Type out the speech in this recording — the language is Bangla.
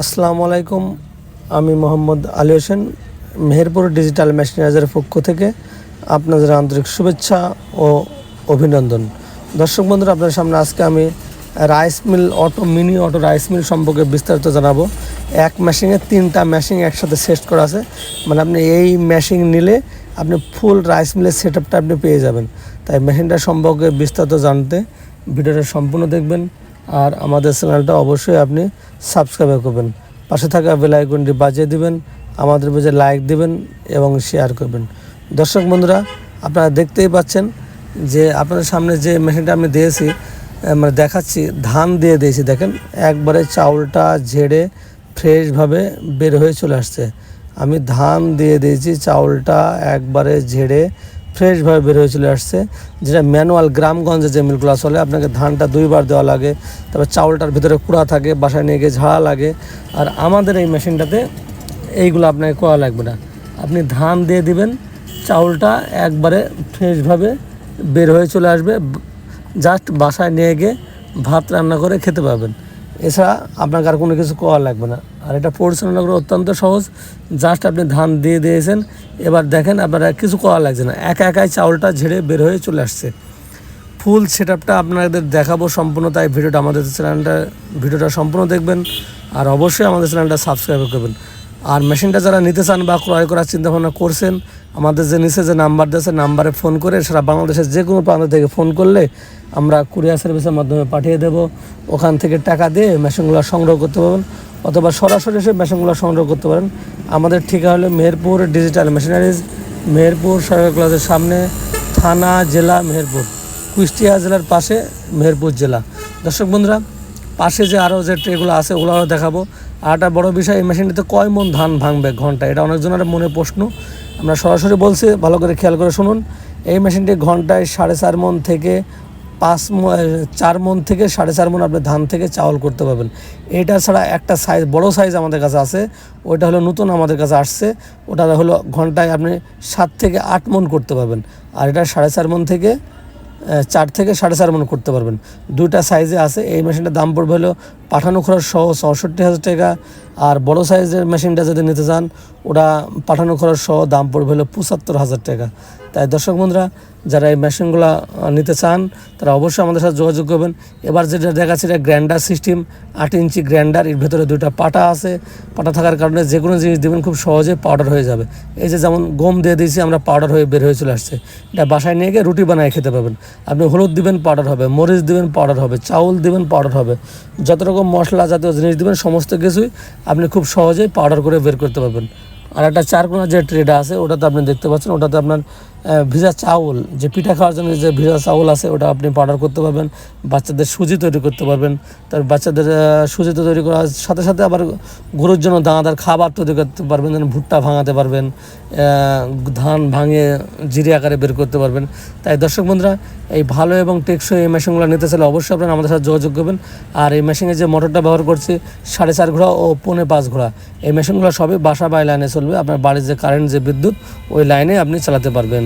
আসসালামু আলাইকুম। আমি মোহাম্মদ আলী হোসেন, মেহেরপুর ডিজিটাল মেশিনাইজারের পক্ষ থেকে আপনাদের আন্তরিক শুভেচ্ছা ও অভিনন্দন। দর্শক বন্ধুরা, আপনাদের সামনে আজকে আমি rice mill auto, mini auto rice mill সম্পর্কে বিস্তারিত জানাব। এক মেশিনে তিনটা মেশিন একসাথে সেট করা আছে। মানে আপনি এই মেশিন নিলে আপনি ফুল রাইস মিলের সেট আপনি পেয়ে যাবেন। তাই মেশিনটা সম্পর্কে বিস্তারিত জানতে ভিডিওটা সম্পূর্ণ দেখবেন। আর আমাদের চ্যানেলটা অবশ্যই আপনি সাবস্ক্রাইব করবেন। পাশে থাকা বেল আইকনটি বাজিয়ে দিবেন, আমাদের বুঝে লাইক দিবেন এবং শেয়ার করবেন। দর্শক বন্ধুরা, আপনারা দেখতেই পাচ্ছেন যে আপনাদের সামনে যে মেশিনটা আমি দিয়েছি মানে দেখাচ্ছি, ধান দিয়ে দিয়েছি, দেখেন, একবারে চাউলটা ঝেড়ে ফ্রেশভাবে বের হয়ে চলে আসছে। আমি ধান দিয়ে দিয়েছি, চাউলটা একবারে ঝেড়ে ফ্রেশভাবে বের হয়ে চলে আসছে, যেটা ম্যানুয়াল গ্রামগঞ্জে যে মিলগুলো চলে আপনাকে ধানটা দুইবার দেওয়া লাগে, তারপর চাউলটার ভিতরে কুড়া থাকে, বাসায় নিয়ে গিয়ে ঝাড়া লাগে, আর আমাদের এই মেশিনটাতে এইগুলো আপনাকে করা লাগবে না। আপনি ধান দিয়ে দিবেন, চাউলটা একবারে ফ্রেশভাবে বের হয়ে চলে আসবে, জাস্ট বাসায় নিয়ে গিয়ে ভাত রান্না করে খেতে পাবেন এছাড়া আপনাকে আর কোনো কিছু করা লাগবে না। আর এটা পরিচালনা করা অত্যন্ত সহজ। জাস্ট আপনি ধান দিয়ে দিয়েছেন। এবার দেখেন আপনারা কিছু করা লাগছে না। একা একাই চাউলটা ঝেড়ে বের হয়ে চলে আসছে। ফুল সেট আপটা আপনাদের দেখাবো সম্পূর্ণ। তাই ভিডিওটা আমাদের চ্যানেলটা ভিডিওটা সম্পূর্ণ দেখবেন। আর অবশ্যই আমাদের চ্যানেলটা সাবস্ক্রাইব করবেন। আর মেশিনটা যারা নিতে চান বা ক্রয় করার চিন্তা ভাবনা করছেন, আমাদের যে নিচে যে নাম্বার দিয়েছে নাম্বারে ফোন করে সারা বাংলাদেশের যে কোনো প্রান্ত থেকে ফোন করলে আমরা কুরিয়ার সার্ভিসের মাধ্যমে পাঠিয়ে দেব। ওখান থেকে টাকা দিয়ে মেশিনগুলো সংগ্রহ করতে পারবেন অথবা সরাসরি এসে মেশিনগুলো সংগ্রহ করতে পারেন। আমাদের ঠিকানা হলো মেহেরপুর ডিজিটাল মেশিনারিজ, মেহেরপুর সরকারি কলেজের সামনে, থানা, জেলা, মেহেরপুর। কুষ্টিয়া জেলার পাশে মেহেরপুর জেলা। দর্শক বন্ধুরা, পাশে যে আরও যে ট্রেগুলো আছে, ওগুলো দেখাবো। আর একটা বড় বিষয়, এই মেশিনটিতে কয় মন ধান ভাঙবে ঘণ্টা এটা অনেকজনের মনে প্রশ্ন। আমরা সরাসরি বলছি, ভালো করে খেয়াল করে শুনুন। এই মেশিনটি ঘন্টায় সাড়ে চার মন থেকে পাঁচ চার মন থেকে সাড়ে চার মন আপনি ধান থেকে চাউল করতে পারবেন। এটা ছাড়া একটা সাইজ বড় সাইজ আমাদের কাছে আছে। ওইটা হলো নতুন আমাদের কাছে আসছে। ওটা হলো ঘন্টায় আপনি সাত থেকে আট মন করতে পারবেন। আর এটা সাড়ে চার মন থেকে চার থেকে সাড়ে চার মন করতে পারবেন। দুইটা সাইজে আছে। এই মেশিনটার দাম পড়বে হলো পাঠানো খরচ সহ চৌষট্টি হাজার টাকা। আর বড় সাইজের মেশিনটা যদি নিতে চান, ওটা পাঠানো খরচ সহ দাম পড়বে হলো পঁচাত্তর হাজার টাকা। তাই দর্শক বন্ধুরা, যারা এই মেশিনগুলো নিতে চান, তারা অবশ্যই আমাদের সাথে যোগাযোগ করবেন। এবার যেটা দেখাচ্ছে, এটা গ্র্যান্ডার সিস্টেম, আট ইঞ্চি গ্র্যান্ডার এর ভেতরে দুইটা পাটা আছে। পাটা থাকার কারণে যে কোনো জিনিস দেবেন, খুব সহজে পাউডার হয়ে যাবে। এই যে যেমন গম দিয়ে দিয়েছি, আমরা পাউডার হয়ে বের হয়ে চলে আসছে। এটা বাসায় নিয়ে গিয়ে রুটি বানায় খেতে পাবেন আপনি হলুদ দিবেন, পাউডার হবে। মরিচ দিবেন, পাউডার হবে। চাউল দিবেন, পাউডার হবে। যত রকম মশলা জাতীয় জিনিস দেবেন, সমস্ত কিছুই আপনি খুব সহজেই পাউডার করে বের করতে পারবেন। আর একটা চারকোনা যে ট্রেটা আছে, ওটাতে আপনি দেখতে পাচ্ছেন, ওটাতে আপনার ভিজা চাউল, যে পিঠা খাওয়ার জন্য যে ভিজা চাউল আছে, ওটা আপনি পাউডার করতে পারবেন, বাচ্চাদের সুজি তৈরি করতে পারবেন। তার বাচ্চাদের সুজি তো তৈরি করার সাথে সাথে আবার গরুর জন্য দানাদার খাবার তৈরি করতে পারবেন, যেমন ভুট্টা ভাঙাতে পারবেন ধান ভাঙে জিরে আকারে বের করতে পারবেন। তাই দর্শক বন্ধুরা, এই ভালো এবং টেকসই এই মেশিনগুলো নিতে চাইলে অবশ্যই আপনারা আমাদের সাথে যোগাযোগ করবেন। আর এই মেশিনে যে মোটরটা ব্যবহার করছি, সাড়ে চার ঘোড়া ও পৌনে পাঁচ ঘোড়া। এই মেশিনগুলো সবই বাসা বাই লাইনে চলবে, আপনার বাড়ির যে কারেন্ট যে বিদ্যুৎ, ওই লাইনে আপনি চালাতে পারবেন।